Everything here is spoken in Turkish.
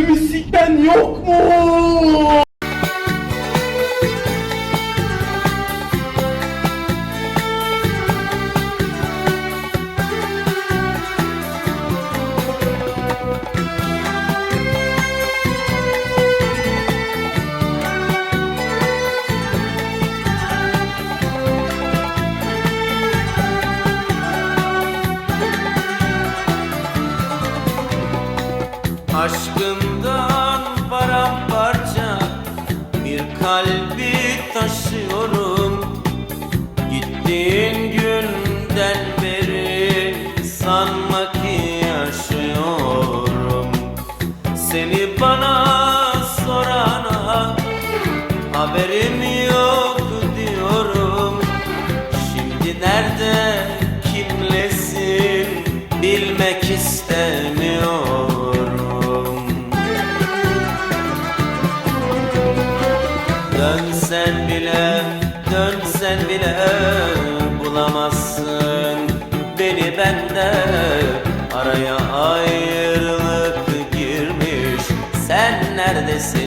Şu misikten yok mu? Aşkından paramparça bir kalbi taşıyorum. Gittiğin günden beri sanma ki yaşıyorum. Seni bana sorana haberim yok diyorum. Şimdi nerede kimlesin bilmek istemiyorum Dönsen bile, dönsen bile bulamazsın Beni bende araya ayrılık girmiş Sen neredesin?